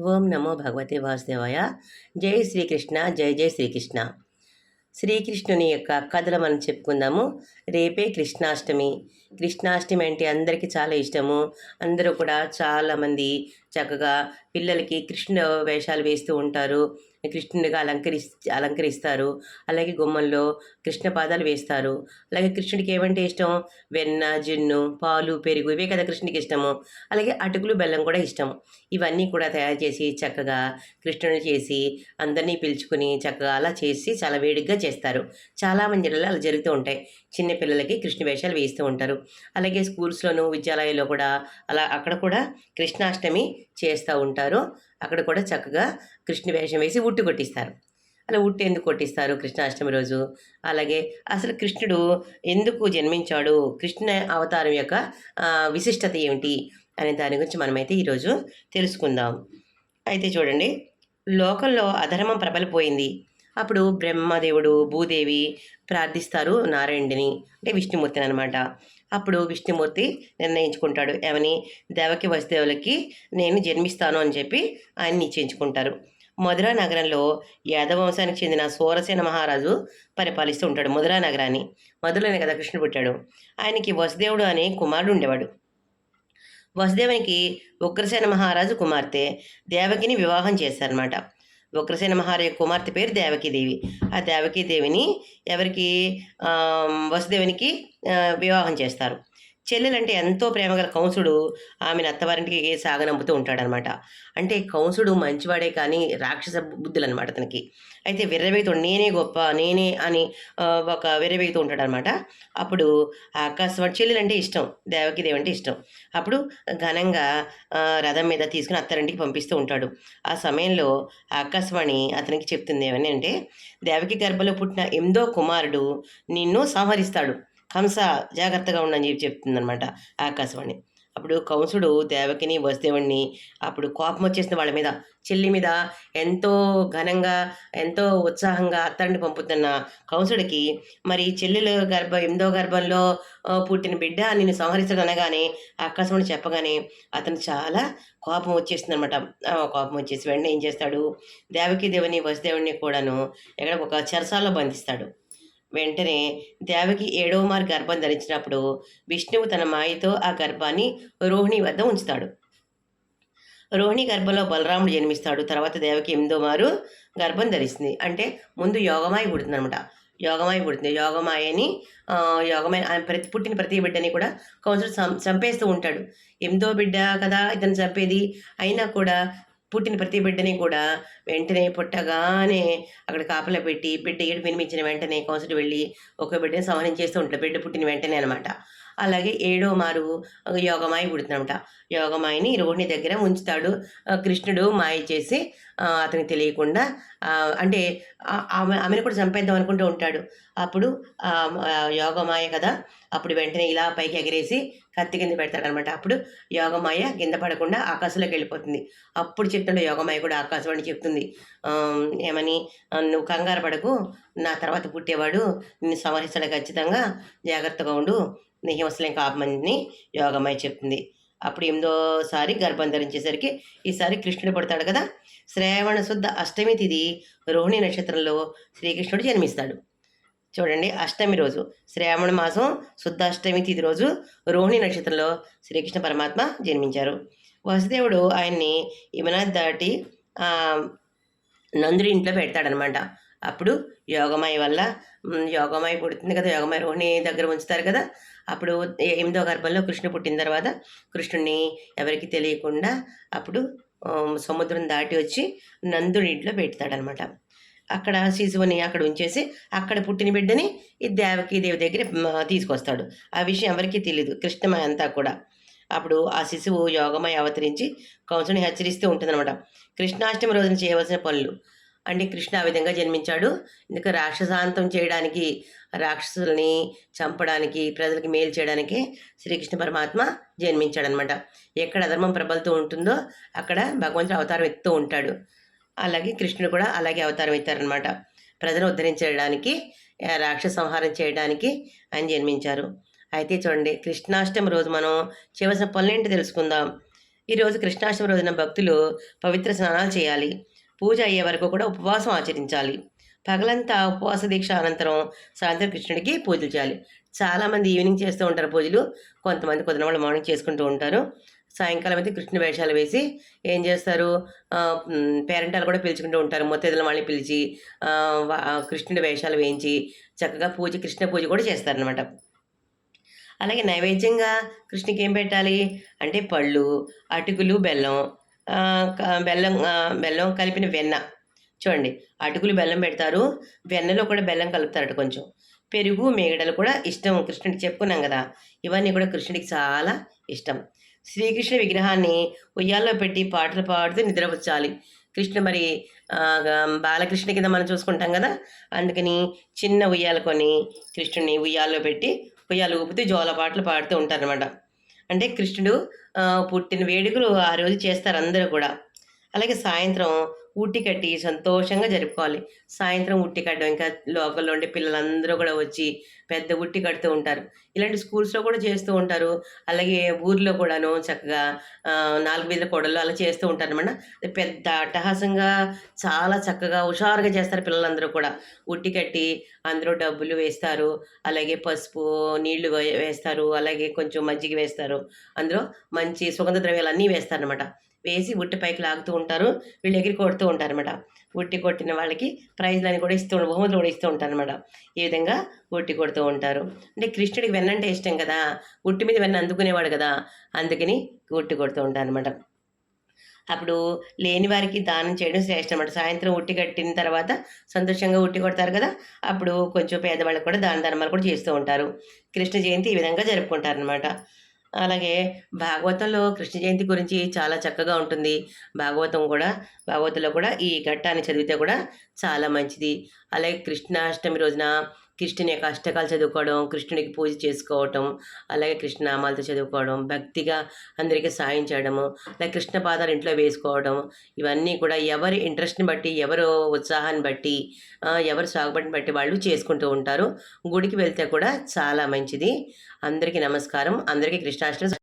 ఓం నమో భగవతే వాసుదేవాయ. జై శ్రీకృష్ణ జై జై శ్రీకృష్ణ. శ్రీకృష్ణుని యొక్క కథలు మనం చెప్పుకుందాము. రేపే కృష్ణాష్టమి. కృష్ణాష్టమి అంటే అందరికీ చాలా ఇష్టము. అందరూ కూడా చాలామంది చక్కగా పిల్లలకి కృష్ణ వేషాలు వేస్తూ ఉంటారు. కృష్ణునిగా అలంకరి అలంకరిస్తారు. అలాగే గుమ్మంలో కృష్ణ పాదాలు వేస్తారు. అలాగే కృష్ణుడికి ఏమంటే ఇష్టం? వెన్న జున్ను పాలు పెరుగు ఇవే కదా కృష్ణుడికి ఇష్టము. అలాగే అటుకులు బెల్లం కూడా ఇష్టం ఇవన్నీ కూడా తయారు చేసి చక్కగా కృష్ణుని చేసి అందరినీ పిలుచుకుని చక్కగా అలా చేసి చాలా వేడిగ్గా చేస్తారు. చాలా మందిలో అలా జరుగుతూ ఉంటాయి. చిన్న పిల్లలకి కృష్ణ వేషాలు వేస్తూ ఉంటారు. అలాగే స్కూల్స్లోనూ విద్యాలయాల్లో కూడా అలా అక్కడ కూడా కృష్ణాష్టమి చేస్తూ ఉంటారు. అక్కడ కూడా చక్కగా కృష్ణ వేషం వేసి ఉట్టి కొట్టిస్తారు. అలా ఉట్టి ఎందుకు కొట్టిస్తారు? కృష్ణాష్టమి రోజు. అలాగే అసలు కృష్ణుడు ఎందుకు జన్మించాడు? కృష్ణ అవతారం యొక్క విశిష్టత ఏమిటి? అనే దాని గురించి మనమైతే ఈరోజు తెలుసుకుందాం. అయితే చూడండి లోకంలో అధర్మం ప్రబలిపోయింది. అప్పుడు బ్రహ్మదేవుడు భూదేవి ప్రార్థిస్తారు నారాయణుడిని అంటే విష్ణుమూర్తిని అనమాట అప్పుడు విష్ణుమూర్తి నిర్ణయించుకుంటాడు. ఏమని? దేవకి వసుదేవులకి నేను జన్మిస్తాను అని చెప్పి ఆయన నిశ్చయించుకుంటారు. మధురా నగరంలో యాదవ వంశానికి చెందిన సూరసేన మహారాజు పరిపాలిస్తూ ఉంటాడు మధురా నగరాన్ని. మధురలోనే కదా కృష్ణుడు పుట్టాడు. ఆయనకి వసుదేవుడు అనే కుమారుడు ఉండేవాడు. వసుదేవునికి ఉగ్రసేన మహారాజు కుమార్తె దేవకిని వివాహం చేశారనమాట ఉగ్రసేన మహారాజు కుమార్తె పేరు దేవకీదేవి. ఆ దేవకీదేవిని ఎవరికి వసుదేవునికి వివాహం చేస్తారు. చెల్లెలంటే ఎంతో ప్రేమగల కంసుడు ఆమెను అత్తవారింటికి సాగనంపుతూ ఉంటాడనమాట. అంటే కంసుడు మంచివాడే కానీ రాక్షస బుద్ధులు అనమాట అతనికి అయితే విర్రవేగుతాడు నేనే గొప్ప నేనే అని ఒక విర్రవేగుతూ ఉంటాడనమాట. అప్పుడు ఆ ఆకాశవాణి చెల్లెలంటే ఇష్టం దేవకిదేవి అంటే ఇష్టం. అప్పుడు ఘనంగా రథం మీద తీసుకుని అత్తారింటికి పంపిస్తూ ఉంటాడు. ఆ సమయంలో ఆకాశవాణి అతనికి చెప్తుంది ఏమని అంటే దేవకి గర్భలో పుట్టిన ఎనిమిదో కుమారుడు నిన్ను సంహరిస్తాడు. కంస జాగ్రత్తగా ఉండని చెప్పి చెప్తుందనమాట ఆకాశవాణి. అప్పుడు కంసుడు దేవకిని వసుదేవుణ్ణి అప్పుడు కోపం వచ్చేసిన వాళ్ళ మీద. చెల్లి మీద ఎంతో ఘనంగా ఎంతో ఉత్సాహంగా అత్తడిని పంపుతున్న కంసుడికి మరి చెల్లెలు గర్భ ఎనిమిదో గర్భంలో పుట్టిన బిడ్డ నేను సంహరించడం అనగానే ఆకాశవాణి చెప్పగానే అతను చాలా కోపం వచ్చేస్తుంది అనమాట కోపం వచ్చేసి వెంటనే ఏం చేస్తాడు? దేవకి దేవుని వసుదేవుణ్ణి కూడాను ఎక్కడ ఒక చెరసాల్లో బంధిస్తాడు. వెంటనే దేవకి ఏడవ మారు గర్భం ధరించినప్పుడు విష్ణువు తన మాయతో ఆ గర్భాన్ని రోహిణి వద్ద ఉంచుతాడు. రోహిణి గర్భంలో బలరాముడు జన్మిస్తాడు. తర్వాత దేవకి ఎనిమిదో మారు గర్భం ధరిస్తుంది. అంటే ముందు యోగమాయి పుడుతుంది అనమాట యోగమాయి పుడుతుంది. యోగమాయని యోగమాయ ఆయన ప్రతి పుట్టిన ప్రతి బిడ్డని కూడా కౌన్సిలర్ చంపేస్తూ ఉంటాడు. ఎనిమిదో బిడ్డ కదా ఇతను చంపేది? అయినా కూడా పుట్టిన ప్రతి బిడ్డని కూడా వెంటనే పుట్టగానే అక్కడ కాపలా పెట్టి బిడ్డ ఏడు వినిపించిన వెంటనే కౌన్సిల్ వెళ్ళి ఒక బిడ్డని చేస్తూ ఉంటాడు. బిడ్డ పుట్టిన వెంటనే అనమాట అలాగే ఏడో మారు యోగమాయ పుడుతుందన్నమాట. యోగమాయని రోహిణి దగ్గర ఉంచుతాడు కృష్ణుడు మాయ చేసి అతనికి తెలియకుండా అంటే ఆమె ఆమెను కూడా చంపేద్దాం అనుకుంటూ ఉంటాడు. అప్పుడు యోగమాయ కదా అప్పుడు వెంటనే ఇలా పైకి ఎగిరేసి కత్తి కింద పెడతాడనమాట అప్పుడు యోగమాయ కింద పడకుండా ఆకాశంలోకి వెళ్ళిపోతుంది. అప్పుడు చెప్తుండే యోగమాయ కూడా ఆకాశవాణి చెప్తుంది. ఏమని నువ్వు కంగారు పడకు నా తర్వాత పుట్టేవాడు నిన్ను సంహరిస్తాడు ఖచ్చితంగా జాగ్రత్తగా ఉండు హింసలేం కాపమని యోగమాయ చెప్తుంది. అప్పుడు ఎనిమిదోసారి గర్భం ధరించేసరికి ఈసారి కృష్ణుడు పడతాడు కదా? శ్రావణ శుద్ధ అష్టమి తిథి రోహిణి నక్షత్రంలో శ్రీకృష్ణుడు జన్మిస్తాడు. చూడండి అష్టమి రోజు. శ్రావణ మాసం శుద్ధ అష్టమి తిథి రోజు రోహిణి నక్షత్రంలో శ్రీకృష్ణ పరమాత్మ జన్మించారు. వసుదేవుడు ఆయన్ని యమునా దాటి నందుడి ఇంట్లో పెడతాడనమాట అప్పుడు యోగమాయ వల్ల మ్, పుడుతుంది కదా యోగమాయ రోహిణి దగ్గర ఉంచుతారు కదా అప్పుడు ఎనిమిదో గర్భంలో కృష్ణుడు పుట్టిన తర్వాత కృష్ణుడిని ఎవరికి తెలియకుండా అప్పుడు సముద్రం దాటి వచ్చి నందుడి ఇంట్లో పెడతాడనమాట. అక్కడ శిశువుని అక్కడ ఉంచేసి అక్కడ పుట్టిన బిడ్డని ఈ దేవకి దేవి దగ్గర తీసుకొస్తాడు. ఆ విషయం ఎవరికీ తెలియదు కృష్ణమయ అంతా కూడా. అప్పుడు ఆ శిశువు యోగమై అవతరించి కంసుని హెచ్చరిస్తూ ఉంటుందన్నమాట. కృష్ణాష్టమి రోజున చేయవలసిన పనులు అంటే కృష్ణ ఆ విధంగా జన్మించాడు. ఇందుకు రాక్షసాంతం చేయడానికి రాక్షసుల్ని చంపడానికి ప్రజలకి మేలు చేయడానికి శ్రీకృష్ణ పరమాత్మ జన్మించాడనమాట. ఎక్కడ అధర్మం ప్రబలుతూ ఉంటుందో అక్కడ భగవంతుడు అవతారం ఎత్తూ ఉంటాడు. అలాగే కృష్ణుడు కూడా అలాగే అవతారం ఎత్తారనమాట. ప్రజలు ఉద్ధరించడానికి రాక్షస సంహారం చేయడానికి ఆయన జన్మించారు. అయితే చూడండి కృష్ణాష్టమి రోజు మనం చేయవలసిన పనులేంటి తెలుసుకుందాం. ఈరోజు కృష్ణాష్టమి రోజున భక్తులు పవిత్ర స్నానాలు చేయాలి. పూజ అయ్యే వరకు కూడా ఉపవాసం ఆచరించాలి. పగలంతా ఉపవాస దీక్ష అనంతరం సాయంత్రం కృష్ణుడికి పూజలు చేయాలి. చాలామంది ఈవినింగ్ చేస్తూ ఉంటారు పూజలు. కొంతమంది కుదిరిన వాళ్ళు మార్నింగ్ చేసుకుంటూ ఉంటారు. సాయంకాలం అయితే కృష్ణ వేషాలు వేసి ఏం చేస్తారు? పేరెంటాలు కూడా పిలుచుకుంటూ ఉంటారు. ముత్తైదల వాళ్ళని పిలిచి కృష్ణుడి వేషాలు వేయించి చక్కగా పూజ కృష్ణ పూజ కూడా చేస్తారనమాట అలాగే నైవేద్యంగా కృష్ణకి ఏం పెట్టాలి? అంటే పళ్ళు అటుకులు బెల్లం బెల్లం బెల్లం కలిపిన వెన్న. చూడండి అటుకులు బెల్లం పెడతారు. వెన్నలో కూడా బెల్లం కలుపుతారట కొంచెం. పెరుగు మేగడలు కూడా ఇష్టం. కృష్ణుడికి చెప్పుకున్నాం కదా. ఇవన్నీ కూడా కృష్ణుడికి చాలా ఇష్టం. శ్రీకృష్ణ విగ్రహాన్ని ఉయ్యాల్లో పెట్టి పాటలు పాడుతూ నిద్రపుచ్చాలి. కృష్ణ మరి బాలకృష్ణ కింద మనం చూసుకుంటాం కదా. అందుకని చిన్న ఉయ్యాలు కొని కృష్ణుడిని ఉయ్యాల్లో పెట్టి ఉయ్యాలు ఊపుతూ జోల పాటలు పాడుతూ ఉంటారనమాట అంటే కృష్ణుడు పుట్టిన వేడుకలు ఆ రోజు చేస్తారు అందరూ కూడా. అలాగే సాయంత్రం ఉట్టి కట్టి సంతోషంగా జరుపుకోవాలి. సాయంత్రం ఉట్టి కట్టడం ఇంకా లోకల్లో ఉండే పిల్లలందరూ కూడా వచ్చి పెద్ద ఉట్టి కడుతూ ఉంటారు. ఇలాంటి స్కూల్స్లో కూడా చేస్తూ ఉంటారు. అలాగే ఊర్లో కూడాను చక్కగా నాలుగు మీద కొడలు అలా చేస్తూ ఉంటారు అనమాట పెద్ద అట్టహాసంగా చాలా చక్కగా హుషారుగా చేస్తారు పిల్లలందరూ కూడా. ఉట్టి కట్టి అందరూ డబ్బులు వేస్తారు. అలాగే పసుపు నీళ్ళు వే- వేస్తారు. అలాగే కొంచెం మజ్జిగ వేస్తారు. అందులో మంచి సుగంధ ద్రవ్యాలు అన్నీ వేస్తారు అనమాట వేసి ఉట్టి పైకి లాగుతూ ఉంటారు. వీళ్ళు ఎగిరి కొడుతూ ఉంటారు అనమాట ఉట్టి కొట్టిన వాళ్ళకి ప్రైజ్లని కూడా ఇస్తూ బహుమతులు కూడా ఇస్తూ ఉంటారు అనమాట ఈ విధంగా ఉట్టి కొడుతూ ఉంటారు. అంటే కృష్ణుడికి వెన్న అంటే ఇష్టం కదా. ఉట్టి మీద వెన్న అందుకునేవాడు కదా. అందుకని ఉట్టి కొడుతూ ఉంటారు అనమాట అప్పుడు లేని వారికి దానం చేయడం శ్రేష్టం అన్నమాట సాయంత్రం ఉట్టి కట్టిన తర్వాత సంతోషంగా ఉట్టి కొడతారు కదా. అప్పుడు కొంచెం పేదవాళ్ళకి కూడా దాన ధర్మాలు కూడా చేస్తూ ఉంటారు. కృష్ణ జయంతి ఈ విధంగా జరుపుకుంటారు అనమాట అలాగే భాగవతంలో కృష్ణ జయంతి గురించి చాలా చక్కగా ఉంటుంది. భాగవతం కూడా భాగవతంలో కూడా ఈ ఘట్టాన్ని చదివితే కూడా చాలా మంచిది. అలాగే కృష్ణాష్టమి రోజున కృష్ణుని యొక్క అష్టకాలు చదువుకోవడం కృష్ణునికి పూజ చేసుకోవటం అలాగే కృష్ణనామాలతో చదువుకోవడం భక్తిగా అందరికీ సాయం చేయడము అలాగే కృష్ణ పాదాలు ఇంట్లో వేసుకోవడం ఇవన్నీ కూడా ఎవరి ఇంట్రెస్ట్ని బట్టి ఎవరు ఉత్సాహాన్ని బట్టి ఎవరు సాగుబడిని బట్టి వాళ్ళు చేసుకుంటూ ఉంటారు. గుడికి వెళ్తే కూడా చాలా మంచిది. అందరికీ నమస్కారం. అందరికీ కృష్ణాష్టమి